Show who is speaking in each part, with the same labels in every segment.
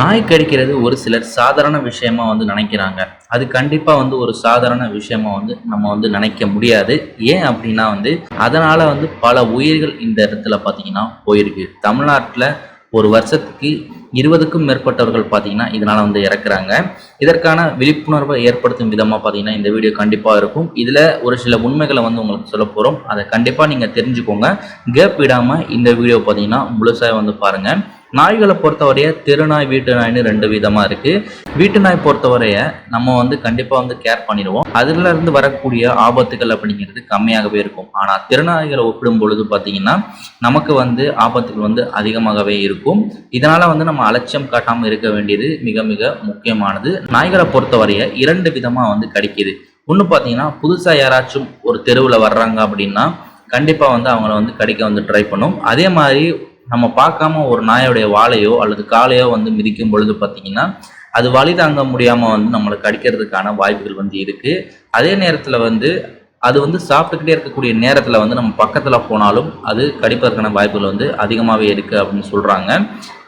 Speaker 1: நாய் கடிக்கிறது ஒரு சிலர் சாதாரண விஷயமா வந்து நினைக்கிறாங்க. அது கண்டிப்பாக வந்து ஒரு சாதாரண விஷயமா வந்து நம்ம வந்து நினைக்க முடியாது. ஏன் அப்படின்னா வந்து அதனால் வந்து பல உயிர்கள் இந்த இடத்துல பார்த்தீங்கன்னா போயிருக்கு. தமிழ்நாட்டில் ஒரு வருஷத்துக்கு இருபதுக்கும் மேற்பட்டவர்கள் பார்த்தீங்கன்னா இதனால் வந்து இறக்குறாங்க. இதற்கான விழிப்புணர்வை ஏற்படுத்தும் விதமாக பார்த்தீங்கன்னா இந்த வீடியோ கண்டிப்பாக இருக்கும். இதில் ஒரு சில உண்மைகளை வந்து உங்களுக்கு சொல்ல போகிறோம் அதை கண்டிப்பாக நீங்கள் தெரிஞ்சுக்கோங்க. கேப் விடாமல் இந்த வீடியோ பார்த்தீங்கன்னா முழுசாக வந்து பாருங்கள் நாய்களை பொறுத்தவரைய திருநாய் வீட்டு நாய்னு ரெண்டு விதமாக இருக்குது வீட்டு நாய் பொறுத்தவரைய நம்ம வந்து கண்டிப்பாக வந்து கேர் பண்ணிடுவோம். அதுலேருந்து வரக்கூடிய ஆபத்துகள் அப்படிங்கிறது கம்மியாகவே இருக்கும். ஆனால் திருநாய்களை ஒப்பிடும் பொழுது பார்த்தீங்கன்னா நமக்கு வந்து ஆபத்துகள் வந்து அதிகமாகவே இருக்கும். இதனால் வந்து நம்ம அலட்சியம் காட்டாமல் இருக்க வேண்டியது மிக மிக முக்கியமானது. நாய்களை பொறுத்தவரைய இரண்டு விதமாக வந்து கிடைக்கிது. ஒன்று பார்த்தீங்கன்னா புதுசாக யாராச்சும் ஒரு தெருவில் வர்றாங்க அப்படின்னா கண்டிப்பாக வந்து அவங்கள வந்து கடிக்க வந்து ட்ரை பண்ணும். அதே மாதிரி நம்ம பார்க்காம ஒரு நாயோடைய வாழையோ அல்லது காலையோ வந்து மிதிக்கும் பொழுது பார்த்தீங்கன்னா அது வழி தாங்க முடியாமல் வந்து நம்மளை கடிக்கிறதுக்கான வாய்ப்புகள் வந்து இருக்குது அதே நேரத்தில் வந்து அது வந்து சாப்பிட்டுக்கிட்டே இருக்கக்கூடிய நேரத்தில் வந்து நம்ம பக்கத்தில் போனாலும் அது கடிப்பதற்கான வாய்ப்புகள் வந்து அதிகமாகவே இருக்குது அப்படின்னு சொல்கிறாங்க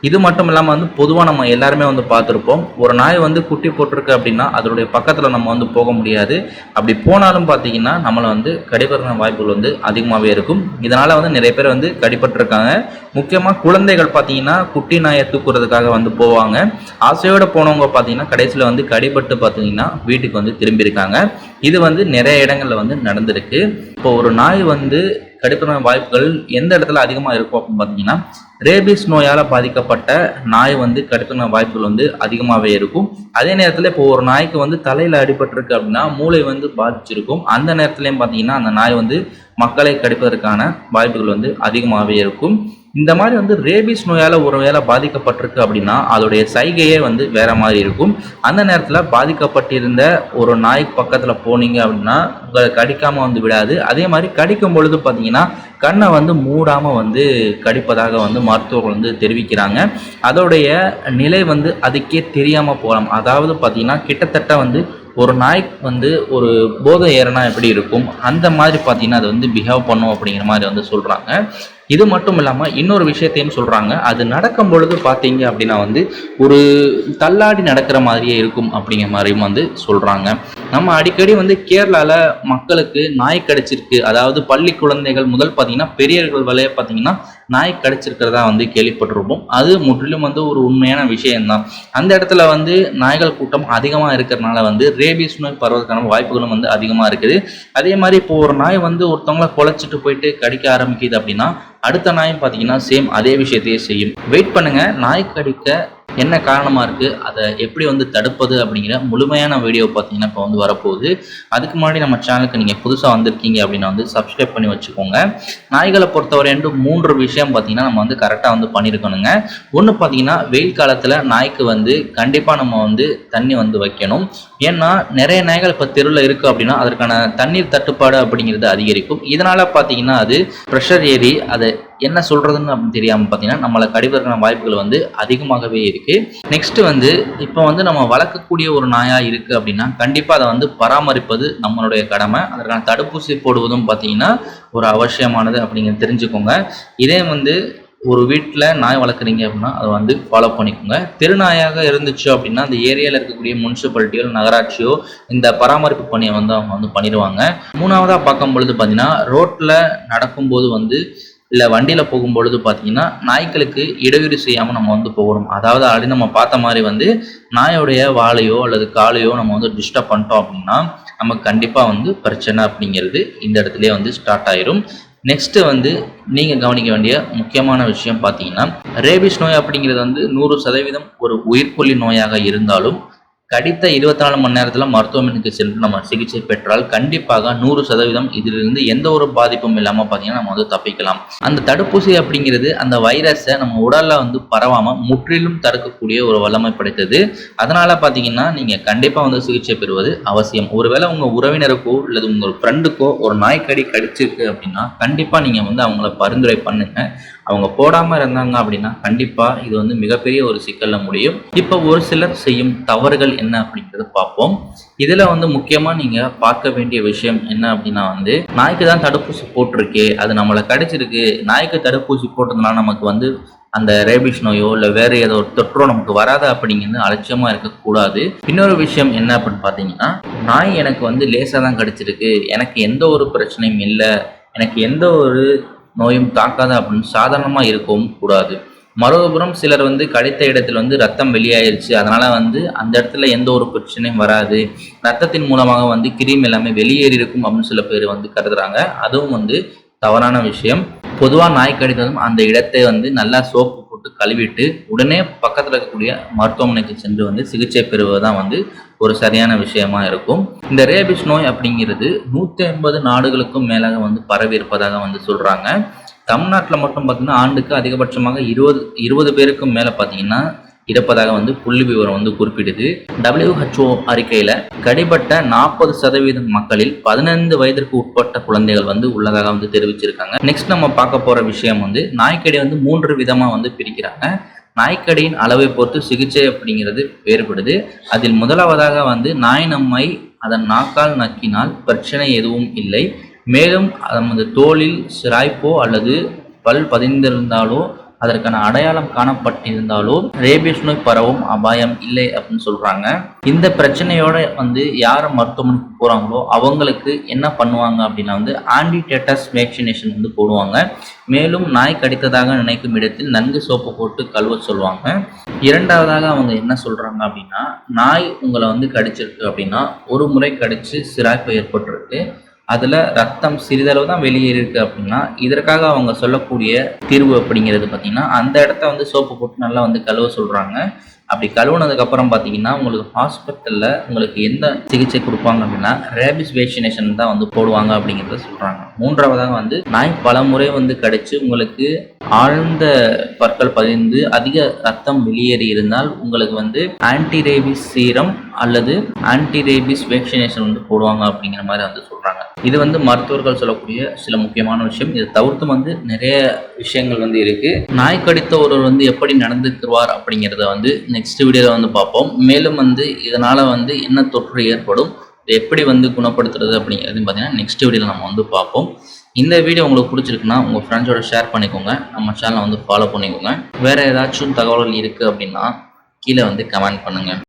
Speaker 1: இது மட்டும் இல்லாமல் வந்து பொதுவாக நம்ம எல்லாருமே வந்து பார்த்துருப்போம். ஒரு நாய் வந்து குட்டி போட்டிருக்கு அப்படின்னா அதனுடைய பக்கத்தில் நம்ம வந்து போக முடியாது. அப்படி போனாலும் பார்த்தீங்கன்னா நம்மளை வந்து கடிப்பதற்கான வாய்ப்புகள் வந்து அதிகமாகவே இருக்கும். இதனால் வந்து நிறைய பேர் வந்து கடிப்பட்டிருக்காங்க முக்கியமாக குழந்தைகள் பார்த்தீங்கன்னா குட்டி நாயை தூக்குறதுக்காக வந்து போவாங்க. ஆசையோடு போனவங்க பார்த்தீங்கன்னா கடைசியில் வந்து கடிபட்டு பார்த்தீங்கன்னா வீட்டுக்கு வந்து திரும்பியிருக்காங்க இது வந்து நிறைய இடங்களில் வந்து நடந்திருக்கு. இப்போ ஒரு நாய் வந்து கடிப்பதான வாய்ப்புகள் எந்த இடத்துல அதிகமாக இருக்கும் அப்படின்னு பார்த்தீங்கன்னா ரேபிஸ் நோயால் பாதிக்கப்பட்ட நாய் வந்து கடிப்பதான வாய்ப்புகள் வந்து அதிகமாகவே இருக்கும். அதே நேரத்தில் இப்போ ஒரு நாய்க்கு வந்து தலையில் அடிபட்டிருக்கு அப்படின்னா மூளை வந்து பாதிச்சிருக்கும். அந்த நேரத்துலையும் பார்த்தீங்கன்னா அந்த நாய் வந்து மக்களை கடிப்பதற்கான வாய்ப்புகள் வந்து அதிகமாகவே இருக்கும். இந்த மாதிரி வந்து ரேபிஸ் நோயால் ஒரு வேலை பாதிக்கப்பட்டிருக்கு அப்படின்னா அதோடைய சைகையே வந்து வேற மாதிரி இருக்கும். அந்த நேரத்தில் பாதிக்கப்பட்டிருந்த ஒரு நாய் பக்கத்தில் போனீங்க அப்படின்னா உங்களை கடிக்காமல் வந்து விடாது. அதே மாதிரி கடிக்கும் பொழுது பார்த்தீங்கன்னா கண்ணை வந்து மூடாமல் வந்து கடிப்பதாக வந்து மருத்துவர்கள் வந்து தெரிவிக்கிறாங்க. அதோடைய நிலை வந்து அதுக்கே தெரியாமல் போகலாம் அதாவது பார்த்தீங்கன்னா கிட்டத்தட்ட வந்து ஒரு நாய் வந்து ஒரு போதை ஏறனா எப்படி இருக்கும்? அந்த மாதிரி பார்த்தீங்கன்னா அது வந்து பிஹேவ் பண்ணும் அப்படிங்கிற மாதிரி வந்து சொல்கிறாங்க இது மட்டும் இல்லாமல் இன்னொரு விஷயத்தையும் சொல்கிறாங்க அது நடக்கும் பொழுது பார்த்தீங்க அப்படின்னா வந்து ஒரு தள்ளாடி நடக்கிற மாதிரியே இருக்கும் அப்படிங்கிற மாதிரியும் வந்து சொல்கிறாங்க நம்ம அடிக்கடி வந்து கேரளாவில் மக்களுக்கு நாய் கிடச்சிருக்கு. அதாவது பள்ளி குழந்தைகள் முதல் பார்த்தீங்கன்னா பெரியர்கள் வரைய பார்த்தீங்கன்னா நாய் கடிச்சிருக்கிறதா வந்து கேள்விப்பட்டிருப்போம். அது முற்றிலும் வந்து ஒரு உண்மையான விஷயம்தான். அந்த இடத்துல வந்து நாய்கள் கூட்டம் அதிகமாக இருக்கிறனால வந்து ரேபிஸ் நோய் பரவதற்கான வாய்ப்புகளும் வந்து அதிகமாக இருக்குது. அதே மாதிரி இப்போ ஒரு நாய் வந்து ஒருத்தவங்கள குலைச்சிட்டு போயிட்டு கடிக்க ஆரம்பிக்குது அப்படின்னா அடுத்த நாயும் பார்த்தீங்கன்னா சேம் அதே விஷயத்தையே செய்யும். வெயிட் பண்ணுங்கள் நாய் கடிக்க என்ன காரணமாக இருக்குது அதை எப்படி வந்து தடுப்பது அப்படிங்கிற முழுமையான வீடியோ பார்த்தீங்கன்னா இப்போ வந்து வரப்போகுது. அதுக்கு முன்னாடி நம்ம சேனலுக்கு நீங்கள் புதுசாக வந்திருக்கீங்க அப்படின்னா வந்து சப்ஸ்கிரைப் பண்ணி வச்சுக்கோங்க. நாய்களை பொறுத்தவரை மூன்று விஷயம் பார்த்தீங்கன்னா நம்ம வந்து கரெக்டாக வந்து பண்ணியிருக்கணுங்க ஒன்று பார்த்தீங்கன்னா வெயில் காலத்தில் நாய்க்கு வந்து கண்டிப்பாக நம்ம வந்து தண்ணி வந்து வைக்கணும். ஏன்னா நிறைய நாய்கள் இப்போ தெருவில் இருக்குது அப்படின்னா அதற்கான தண்ணீர் தட்டுப்பாடு அப்படிங்கிறது அதிகரிக்கும். இதனால் பார்த்தீங்கன்னா அது ப்ரெஷர் ஏறி அதை என்ன சொல்கிறதுன்னு அப்படின்னு தெரியாமல் பார்த்தீங்கன்னா நம்மளை கடிப்பதற்கான வாய்ப்புகள் வந்து அதிகமாகவே இருக்குது நெக்ஸ்ட் வந்து இப்போ வந்து நம்ம வளர்க்கக்கூடிய ஒரு நாயாக இருக்குது அப்படின்னா கண்டிப்பாக அதை வந்து பராமரிப்பது நம்மளுடைய கடமை. அதற்கான தடுப்பூசி போடுவதும் பார்த்தீங்கன்னா ஒரு அவசியமானது அப்படிங்கிறத தெரிஞ்சுக்கோங்க. இதே வந்து ஒரு வீட்டில் நாய் வளர்க்குறீங்க அப்படின்னா அதை வந்து ஃபாலோ பண்ணிக்கோங்க. தெருநாயாக இருந்துச்சு அப்படின்னா அந்த ஏரியாவில் இருக்கக்கூடிய முனிசிபாலிட்டியோ நகராட்சியோ இந்த பராமரிப்பு பணியை வந்து அவங்க வந்து பண்ணிடுவாங்க. மூணாவதாக பார்க்கும் பொழுது பார்த்தீங்கன்னா ரோட்டில் நடக்கும்போது வந்து இல்லை வண்டியில் போகும்பொழுது பார்த்தீங்கன்னா நாய்களுக்கு இடையூறு செய்யாமல் நம்ம வந்து போகணும். அதாவது ஆல்ரெடி நம்ம பார்த்த மாதிரி வந்து நாயோடைய வாழையோ அல்லது காலையோ நம்ம வந்து டிஸ்டர்ப் பண்ணிட்டோம் அப்படின்னா நமக்கு கண்டிப்பாக வந்து பிரச்சனை அப்படிங்கிறது இந்த இடத்துலயே வந்து ஸ்டார்ட் ஆயிரும். நெக்ஸ்ட்டு வந்து நீங்கள் கவனிக்க வேண்டிய முக்கியமான விஷயம் பார்த்தீங்கன்னா ரேபிஸ் நோய் அப்படிங்கிறது வந்து நூறு சதவீதம் ஒரு உயிர்கொல்லி நோயாக இருந்தாலும் கடித்த இருபத்தி நாலு மணி நேரத்தில் மருத்துவமனைக்கு சென்று நம்ம சிகிச்சை பெற்றால் கண்டிப்பாக நூறு சதவீதம் இதிலிருந்து எந்த ஒரு பாதிப்பும் இல்லாமல் பார்த்தீங்கன்னா நம்ம வந்து தப்பிக்கலாம். அந்த தடுப்பூசி அப்படிங்கிறது அந்த வைரஸை நம்ம உடலில் வந்து பரவாமல் முற்றிலும் தடுக்கக்கூடிய ஒரு வல்லமை படைத்தது. அதனால் பார்த்தீங்கன்னா நீங்கள் கண்டிப்பாக வந்து சிகிச்சை பெறுவது அவசியம். ஒருவேளை உங்கள் உறவினருக்கோ அல்லது உங்கள் ஃப்ரெண்டுக்கோ ஒரு நாய்க்கடி கடிச்சிருக்கு அப்படின்னா கண்டிப்பாக நீங்கள் வந்து அவங்கள பரிந்துரை பண்ணுங்கள் அவங்க போடாமல் இருந்தாங்க அப்படின்னா கண்டிப்பாக இது வந்து மிகப்பெரிய ஒரு சிக்கலில் முடியும். இப்போ ஒரு சிலர் செய்யும் தவறுகள் என்ன அப்படிங்கிறத பார்ப்போம். இதில் வந்து முக்கியமாக நீங்கள் பார்க்க வேண்டிய விஷயம் என்ன அப்படின்னா வந்து நாய்க்கு தான் தடுப்பூசி போட்டிருக்கு அது நம்மளை கிடைச்சிருக்கு. நாய்க்கு தடுப்பூசி போட்டதுனால நமக்கு வந்து அந்த ரேபிஷ் நோயோ இல்லை வேற ஏதோ ஒரு தொற்றோ நமக்கு வராது அப்படிங்கிறது அலட்சியமாக இருக்கக்கூடாது. இன்னொரு விஷயம் என்ன அப்படின்னு பார்த்தீங்கன்னா நாய் எனக்கு வந்து லேசாக தான் கிடச்சிருக்கு. எனக்கு எந்த ஒரு பிரச்சனையும் இல்லை. எனக்கு எந்த ஒரு நோயும் தாக்காது அப்படின்னு சாதாரணமாக இருக்கவும் கூடாது. மறுபுறம் சிலர் வந்து கடித்த இடத்துல வந்து ரத்தம் வெளியாயிருச்சு. அதனால் வந்து அந்த இடத்துல எந்த ஒரு பிரச்சனையும் வராது. ரத்தத்தின் மூலமாக வந்து கிருமி எல்லாமே வெளியேறி இருக்கும் அப்படின்னு சில பேர் வந்து கருதுறாங்க. அதுவும் வந்து தவறான விஷயம். பொதுவாக நாய் கடித்ததும் அந்த இடத்தை வந்து நல்லா சோப்பு போட்டு கழுவிட்டு உடனே பக்கத்தில் இருக்கக்கூடிய மருத்துவமனைக்கு சென்று வந்து சிகிச்சை பெறுவது தான் வந்து ஒரு சரியான விஷயமா இருக்கும். இந்த ரேபிஸ் நோய் அப்படிங்கிறது நூற்றி ஐம்பது நாடுகளுக்கும் மேலாக வந்து பரவி இருப்பதாக வந்து சொல்கிறாங்க தமிழ்நாட்டில் மட்டும் பார்த்தீங்கன்னா ஆண்டுக்கு அதிகபட்சமாக இருபது இருபது பேருக்கும் மேலே பார்த்தீங்கன்னா இறப்பதாக வந்து புள்ளி விவரம் வந்து குறிப்பிடுது. டபிள்யூஹெச்ஓ அறிக்கையில் கடிபட்ட நாற்பது சதவீதம் மக்களில் பதினைந்து வயதிற்கு உட்பட்ட குழந்தைகள் வந்து உள்ளதாக வந்து தெரிவிச்சிருக்காங்க. நெக்ஸ்ட் நம்ம பார்க்க போகிற விஷயம் வந்து நாய்க்கடி வந்து மூன்று விதமாக வந்து பிரிக்கிறாங்க. நாய்க்கடியின் அளவை பொறுத்து சிகிச்சை அப்படிங்கிறது வேறுபடுது. அதில் முதலாவதாக வந்து நாய் நம்மை அதன் நாக்கால் நக்கினால் பிரச்சனை எதுவும் இல்லை. மேலும் நமது தோளில் சிராய்ப்போ அல்லது பல் பதிந்திருந்தாலோ அதற்கான அடையாளம் காணப்பட்டிருந்தாலும் ரேபிஸ் நோய் பரவும் அபாயம் இல்லை அப்படின்னு சொல்கிறாங்க இந்த பிரச்சனையோட வந்து யார் மருத்துவமனைக்கு போகிறாங்களோ அவங்களுக்கு என்ன பண்ணுவாங்க அப்படின்னா வந்து ஆன்டிடேட்டஸ் வேக்சினேஷன் வந்து போடுவாங்க. மேலும் நாய் கடித்ததாக நினைக்கும் இடத்தில் நன்கு சோப்பு போட்டு கழுவ சொல்லுவாங்க. இரண்டாவதாக அவங்க என்ன சொல்கிறாங்க அப்படின்னா நாய் உங்களை வந்து கடிச்சிருக்கு அப்படின்னா ஒரு முறை கடிச்சு சிராய்ப்பு ஏற்பட்டிருக்கு. அதில் ரத்தம் சிறிதளவு தான் வெளியேறிருக்கு அப்படின்னா இதற்காக அவங்க சொல்லக்கூடிய தீர்வு அப்படிங்கிறது பார்த்திங்கன்னா அந்த இடத்த வந்து சோப்பு போட்டு நல்லா வந்து கழுவ சொல்கிறாங்க அப்படி கழுவுனதுக்கப்புறம் பார்த்தீங்கன்னா உங்களுக்கு ஹாஸ்பிட்டலில் உங்களுக்கு எந்த சிகிச்சை கொடுப்பாங்க அப்படின்னா ரேபிஸ் வேக்சினேஷன் தான் வந்து போடுவாங்க அப்படிங்கிறத சொல்கிறாங்க மூன்றாவதாக வந்து நாய் பல முறை வந்து கடிச்சு உங்களுக்கு ஆழ்ந்த பற்கள் பதிந்து அதிக ரத்தம் வெளியேறி இருந்தால் உங்களுக்கு வந்து ஆன்டி ரேபிஸ் சீரம் அல்லது ஆன்டி ரேபிஸ் வேக்சினேஷன் வந்து போடுவாங்க அப்படிங்கிற மாதிரி வந்து சொல்கிறாங்க இது வந்து மருத்துவர்கள் சொல்லக்கூடிய சில முக்கியமான விஷயம். இதை தவிர்த்து வந்து நிறைய விஷயங்கள் வந்து இருக்கு. நாய் கடித்த ஒருவர் வந்து எப்படி நடந்துக்குவார் அப்படிங்கிறத வந்து நெக்ஸ்ட் வீடியோவில் வந்து பார்ப்போம். மேலும் வந்து இதனால் வந்து என்ன தொற்று ஏற்படும் இதை எப்படி வந்து குணப்படுத்துறது அப்படிங்கிறது பார்த்தீங்கன்னா நெக்ஸ்ட் வீடியோவில் நம்ம வந்து பார்ப்போம். இந்த வீடியோ உங்களுக்கு பிடிச்சிருக்குன்னா உங்கள் ஃப்ரெண்ட்ஸோட ஷேர் பண்ணிக்கோங்க. நம்ம சேனலை வந்து ஃபாலோ பண்ணிக்கோங்க. வேறு ஏதாச்சும் தகவல்கள் இருக்குது அப்படின்னா கீழே வந்து கமெண்ட் பண்ணுங்கள்